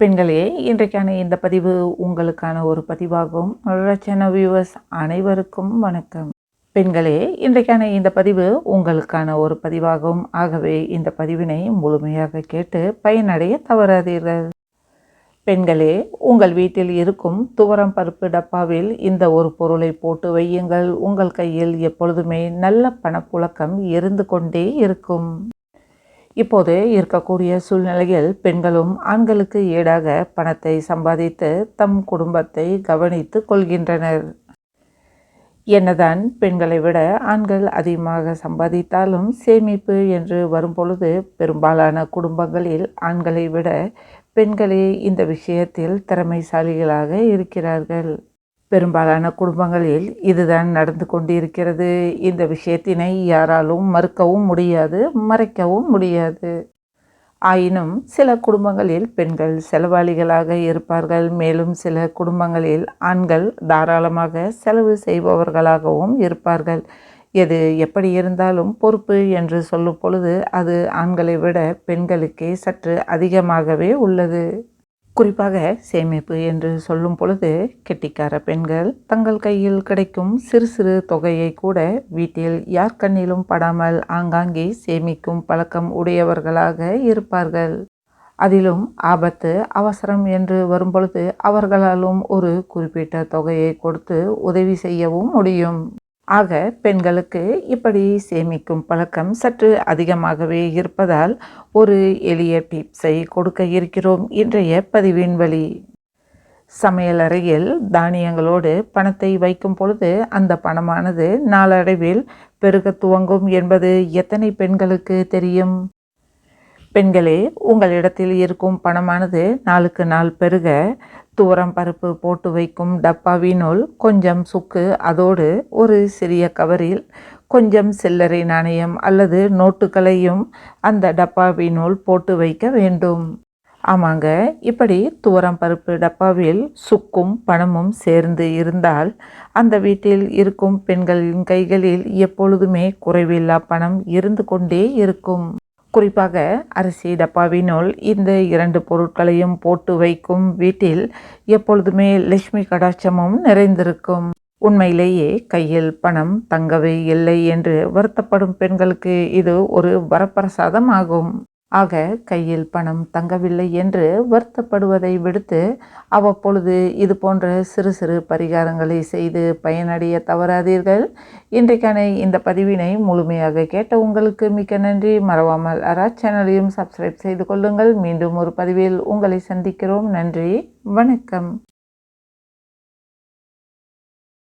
பெண்களே இன்றைக்கான இந்த பதிவு உங்களுக்கான ஒரு பதிவாகும். ரச்சன வியூவர்ஸ் அனைவருக்கும் வணக்கம். பெண்களே இன்றைக்கான இந்த பதிவு உங்களுக்கான ஒரு பதிவாகும். ஆகவே இந்த பதிவினை முழுமையாக கேட்டு பயனடைய தவறாதீர்கள். பெண்களே உங்கள் வீட்டில் இருக்கும் துவரம் பருப்பு டப்பாவில் இந்த ஒரு பொருளை போட்டு வையுங்கள். உங்கள் கையில் எப்பொழுதுமே நல்ல பணப்புழக்கம் இருந்து கொண்டே இருக்கும். இப்போது இருக்கக்கூடிய சூழ்நிலையில் பெண்களும் ஆண்களுக்கு ஈடாக பணத்தை சம்பாதித்து தம் குடும்பத்தை கவனித்து கொள்கின்றனர். என்னதான் பெண்களை விட ஆண்கள் அதிகமாக சம்பாதித்தாலும் சேமிப்பு என்று வரும்பொழுது பெரும்பாலான குடும்பங்களில் ஆண்களை விட பெண்களே இந்த விஷயத்தில் திறமைசாலிகளாக இருக்கிறார்கள். பெரும்பாலான குடும்பங்களில் இதுதான் நடந்து கொண்டிருக்கிறது. இந்த விஷயத்தினை யாராலும் மறுக்கவும் முடியாது மறைக்கவும் முடியாது. ஆயினும் சில குடும்பங்களில் பெண்கள் செலவாளிகளாக இருப்பார்கள். மேலும் சில குடும்பங்களில் ஆண்கள் தாராளமாக செலவு செய்பவர்களாகவும் இருப்பார்கள். எது எப்படி இருந்தாலும் பொறுப்பு என்று சொல்லும் பொழுது அது ஆண்களை விட பெண்களுக்கே சற்று அதிகமாகவே உள்ளது. குறிப்பாக சேமிப்பு என்று சொல்லும் பொழுது கெட்டிக்கார பெண்கள் தங்கள் கையில் கிடைக்கும் சிறு சிறு தொகையை கூட வீட்டில் யார் கண்ணிலும் படாமல் ஆங்காங்கே சேமிக்கும் பழக்கம் உடையவர்களாக இருப்பார்கள். அதிலும் ஆபத்து அவசரம் என்று வரும்பொழுது அவர்களாலும் ஒரு குறிப்பிட்ட தொகையை கொடுத்து உதவி செய்யவும் முடியும். ஆக பெண்களுக்கு இப்படி சேமிக்கும் பழக்கம் சற்று அதிகமாகவே இருப்பதால் ஒரு எளிய டிப்ஸை கொடுக்க இருக்கிறோம். இன்றைய பதிவின் வழி. சமையலறையில் தானியங்களோடு பணத்தை வைக்கும் பொழுது அந்த பணமானது நாளடைவில் பெருக துவங்கும் என்பது எத்தனை பெண்களுக்கு தெரியும்? பெண்களே உங்களிடத்தில் இருக்கும் பணமானது நாளுக்கு நாள் பெருக துவரம் பருப்பு போட்டு வைக்கும் டப்பாவினுள் கொஞ்சம் சுக்கு அதோடு ஒரு சிறிய கவரில் கொஞ்சம் சில்லறை நாணயம் அல்லது நோட்டுகளையும் அந்த டப்பாவினுள் போட்டு வைக்க வேண்டும். ஆமாங்க இப்படி துவரம் பருப்பு டப்பாவில் சுக்கும் பணமும் சேர்ந்து இருந்தால் அந்த வீட்டில் இருக்கும் பெண்களின் கைகளில் எப்பொழுதுமே குறைவில்லா பணம் இருந்து கொண்டே இருக்கும். குறிப்பாக அரிசி டப்பாவினுள் இந்த இரண்டு பொருட்களையும் போட்டு வைக்கும் வீட்டில் எப்பொழுதுமே லட்சுமி கடாட்சமும் நிறைந்திருக்கும். உண்மையிலேயே கையில் பணம் தங்கவே இல்லை என்று வருத்தப்படும் பெண்களுக்கு இது ஒரு வரப்பிரசாதம் ஆகும் ஆக கையில் பணம் தங்கவில்லை என்று வருத்தப்படுவதை விடுத்து அவ்வப்பொழுது இது போன்ற சிறு சிறு பரிகாரங்களை செய்து பயனடைய தவறாதீர்கள். இன்றைக்கான இந்த பதிவினை முழுமையாக கேட்ட உங்களுக்கு மிக்க நன்றி. மறவாமல் அரா சேனலையும் சப்ஸ்கிரைப் செய்து கொள்ளுங்கள். மீண்டும் ஒரு பதிவில் உங்களை சந்திக்கிறோம். நன்றி. வணக்கம்.